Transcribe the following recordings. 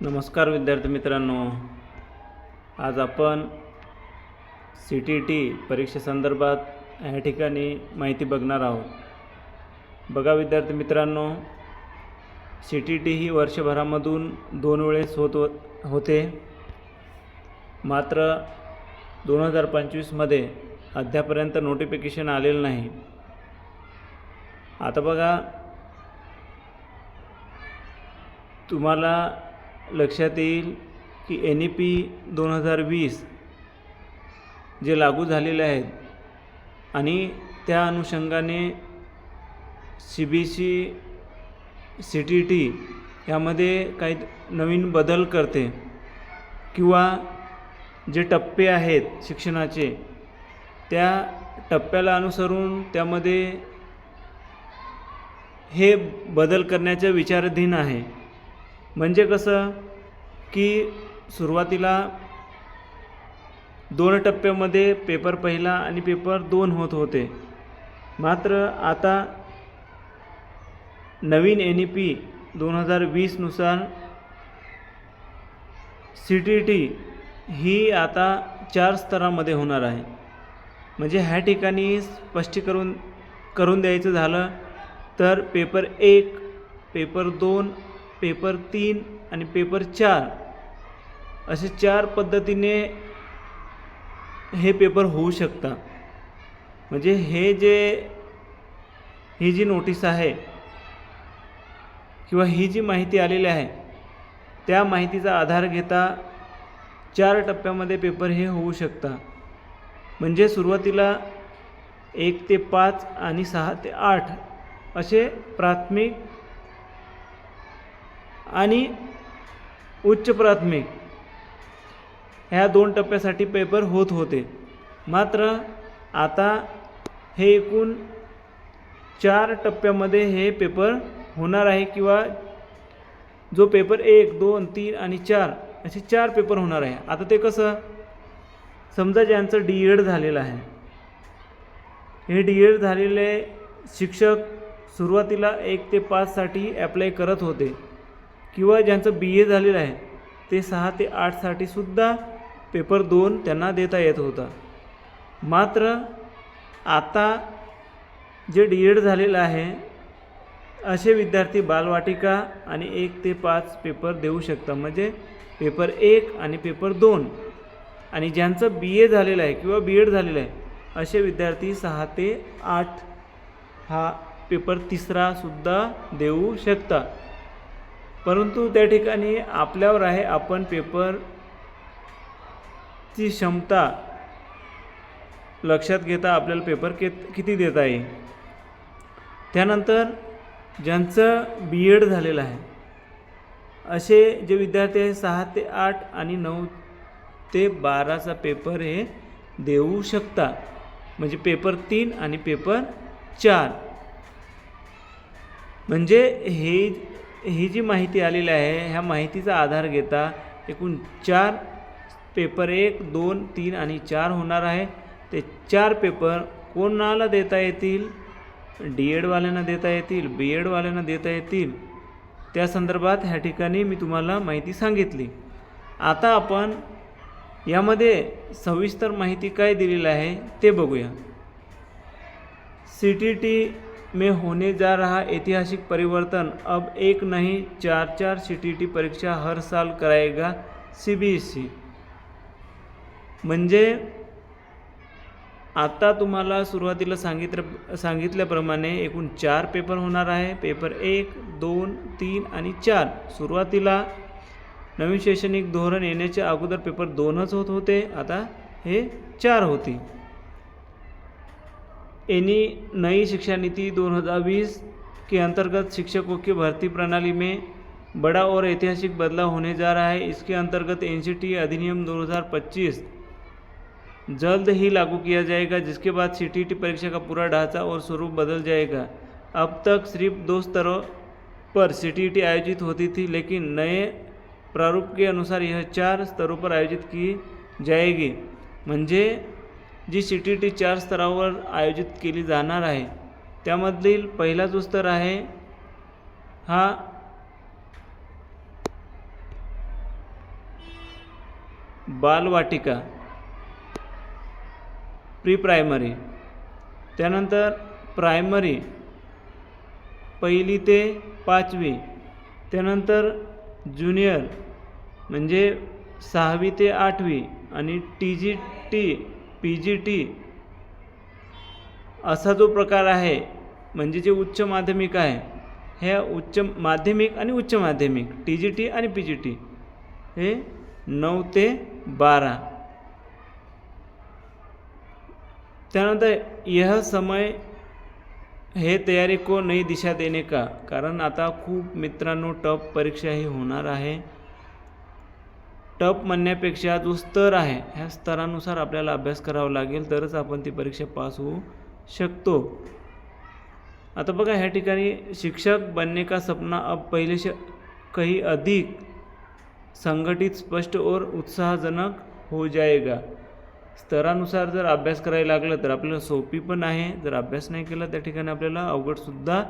नमस्कार विद्यार्थी मित्रांनो. आज आपण सी टी टी परीक्षेसंदर्भात ह्या ठिकाणी माहिती बघणार आहोत. बघा विद्यार्थी मित्रांनो सी टी टी ही वर्षभरामधून दोन वेळेस होत हो-, होते. मात्र दोन हजार पंचवीसमध्ये अद्यापर्यंत नोटिफिकेशन आलेलं नाही. आता बघा तुम्हाला लक्षात येईल की एन ई पी दोन हजार वीस जे लागू झालेले आहेत आणि त्या अनुषंगाने C B C C T T यामध्ये काही नवीन बदल करते किंवा जे टप्पे आहेत शिक्षणाचे त्या टप्प्याला अनुसरून त्यामध्ये हे बदल करण्याच्या विचाराधीन आहे. म्हणजे कसं की सुरुवातीला दोन टप्प्यामध्ये पेपर पहिला आणि पेपर दोन होत होते. मात्र आता नवीन एन ई पी दोन हजार वीसनुसार सी टी टी ही आता चार स्तरामध्ये होणार आहे. म्हणजे ह्या ठिकाणी स्पष्टीकरण करून द्यायचं झालं तर पेपर एक पेपर दोन पेपर तीन आणि पेपर चार. असे चार पद्धतीने हे पेपर होऊ शकता म्हणजे हे जे ही जी नोटीस आहे किंवा ही जी माहिती आलेली आहे त्या माहितीचा आधार घेता चार टप्प्यामध्ये पेपर हे होऊ शकता म्हणजे सुरुवातीला एक ते पाच आणि सहा ते आठ असे प्राथमिक आणि उच्च प्राथमिक. ह्या दोन टप्प्यासाठी पेपर होत होते. मात्र आता हे एकूण चार टप्प्यामध्ये हे पेपर होणार आहे किंवा जो पेपर एक दोन तीन आणि चार असे चार पेपर होणार आहे. आता ते कसं? समजा ज्यांचं डी एड झालेलं आहे. हे डी एड झालेले शिक्षक सुरुवातीला एक ते पाचसाठी ॲप्लाय करत होते. किंवा ज्यांचं बी ए झालेलं आहे ते सहा ते आठसाठी सुद्धा पेपर दोन त्यांना देता येत होता. मात्र आता जे डी एड झालेलं आहे असे विद्यार्थी बालवाटिका आणि एक ते पाच पेपर देऊ शकतात म्हणजे पेपर एक आणि पेपर दोन. आणि ज्यांचं बी ए झालेलं आहे किंवा बी एड झालेलं आहे असे विद्यार्थी सहा ते आठ हा पेपर तिसरासुद्धा देऊ शकता. परंतु त्या ठिकाणी आपल्यावर आहे आपण पेपरची क्षमता लक्षात घेता आपल्याला पेपर के किती देता येईल त्यानंतर ज्यांचं बी एड झालेलं आहे असे जे विद्यार्थी आहे सहा ते आठ आणि नऊ ते बाराचा पेपर हे देऊ शकता. म्हणजे पेपर तीन आणि पेपर चार. म्हणजे हे ही जी माहिती आलेली आहे ह्या माहितीचा आधार घेता एकूण चार पेपर एक दोन तीन आणि चार होणार आहे. ते चार पेपर कोणाला देता येतील? डी एडवाल्यांना देता येतील? बी एडवाल्यांना देता येतील? त्या संदर्भात ह्या ठिकाणी मी तुम्हाला माहिती सांगितली. आता आपण यामध्ये सविस्तर माहिती काय दिलेली आहे ते बघूया. सी टी टी में होने जा रहा ऐतिहासिक परिवर्तन अब एक नहीं चार चार सी टी टी परीक्षा हर साल कराएगा सी बी एस सी म्हणजे आता तुम्हाला सुरुवातीला सांगितलं सांगितल्याप्रमाणे एकूण चार पेपर होणार आहे. पेपर एक दोन तीन आणि चार. सुरुवातीला नवीन शैक्षणिक धोरण येण्याच्या अगोदर पेपर दोनच होत होते. आता हे चार होती. एनी नई शिक्षा नीति 2020 के अंतर्गत शिक्षकों की भर्ती प्रणाली में बड़ा और ऐतिहासिक बदलाव होने जा रहा है इसके अंतर्गत एन अधिनियम 2025 जल्द ही लागू किया जाएगा जिसके बाद सी परीक्षा का पूरा ढांचा और स्वरूप बदल जाएगा अब तक सिर्फ दो स्तरों पर सी आयोजित होती थी लेकिन नए प्रारूप के अनुसार यह चार स्तरों पर आयोजित की जाएगी म्हणजे जी सी टी टी चार स्तरावर आयोजित केली जाणार आहे. त्यामधील पहिला जो स्तर आहे हा बालवाटिका प्री प्रायमरी त्यानंतर प्रायमरी पहिली ते पाचवी. त्यानंतर ज्युनियर म्हणजे सहावी ते आठवी. आणि T G T P G T असा जो प्रकार आहे म्हणजे जे उच्च माध्यमिक आहे हे उच्च माध्यमिक आणि उच्च माध्यमिक टी जी टी आणि पी जी टी हे नऊ ते बारा. त्यानंतर यह समय हे तयारी को नई दिशा देने का कारण आता खूप मित्रांनो टप परीक्षा ही होणार आहे. टप म्हणण्यापेक्षा जो स्तर आहे ह्या स्तरानुसार आपल्याला अभ्यास करावा लागेल तरच आपण ती परीक्षा पास होऊ शकतो. आता बघा ह्या ठिकाणी शिक्षक बनने का सपना अब पहिले श काही अधिक संघटित स्पष्ट और उत्साहजनक हो जाएगा. स्तरानुसार जर अभ्यास करायला लागलं तर आपल्याला सोपी पण आहे. जर अभ्यास नाही केला त्या ठिकाणी आपल्याला अवघडसुद्धा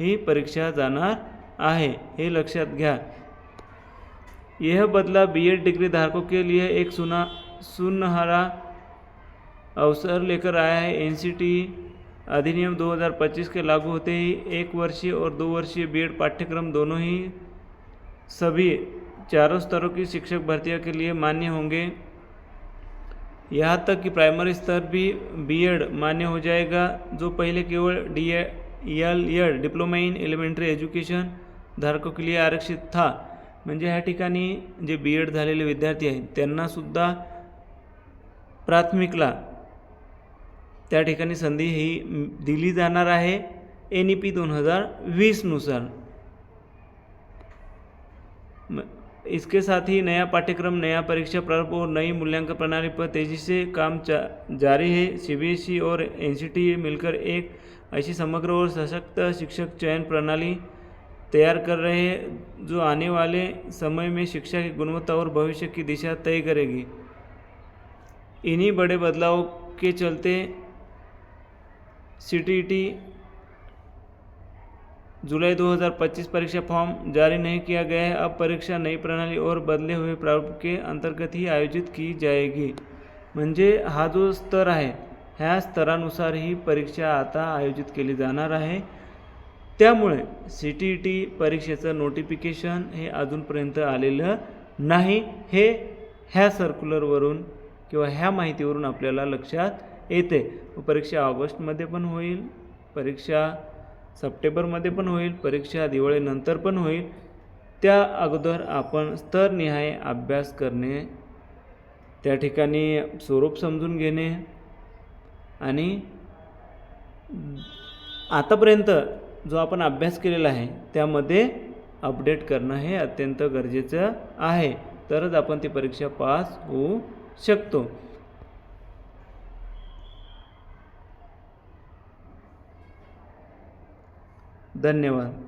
ही परीक्षा जाणार आहे. हे लक्षात घ्या. यह बदला बीएड डिग्री धारकों के लिए एक सुना, सुनहरा अवसर लेकर आया है। एनसीटी अधिनियम 2025 के लागू होते ही एक वर्षीय और दो वर्षीय बीएड पाठ्यक्रम दोनों ही सभी चारों स्तरों की शिक्षक भर्तियों के लिए मान्य होंगे। यहाँ तक कि प्राइमरी स्तर भी बीएड मान्य हो जाएगा, जो पहले केवल D L Ed diploma in elementary education धारकों के लिए आरक्षित था। म्हणजे ह्या ठिकाणी जे बी एड झालेले विद्यार्थी आहेत त्यांनासुद्धा प्राथमिकला त्या ठिकाणी संधी ही दिली जाणार आहे एन ई पी दोन हजार वीसनुसार म- इसके साथ ही नया पाठ्यक्रम नया परीक्षा प्रारूप और नई मूल्यांकन प्रणाली पर तेजी से काम जारी है। सी और एन मिलकर एक ऐसी समग्र और सशक्त शिक्षक चयन प्रणाली तैयार कर रहे हैं, जो आने वाले समय में शिक्षा की गुणवत्ता और भविष्य की दिशा तय करेगी। इन्हीं बड़े बदलावों के चलते सीटीटी जुलाई 2025 परीक्षा फॉर्म जारी नहीं किया गया है। अब परीक्षा नई प्रणाली और बदले हुए प्रारूप के अंतर्गत ही आयोजित की जाएगी। म्हणजे हा जो स्तर आहे ह्या स्तरानुसार ही परीक्षा आता आयोजित केली जाणार आहे त्यामुळे सी टी ई टी परीक्षेचं नोटिफिकेशन हे अजूनपर्यंत आलेलं नाही. हे ह्या सर्क्युलरवरून किंवा ह्या माहितीवरून आपल्याला लक्षात येते. परीक्षा ऑगस्टमध्ये पण होईल परीक्षा सप्टेंबरमध्ये पण होईल परीक्षा दिवाळीनंतर पण होईल. त्या अगोदर आपण स्तरनिहाय अभ्यास करणे त्या ठिकाणी स्वरूप समजून घेणे आणि आतापर्यंत जो आपण अभ्यास केलेला आहे त्यामध्ये अपडेट करणं हे अत्यंत गरजेचं आहे. तरच आपण ती परीक्षा पास होऊ शकतो. धन्यवाद.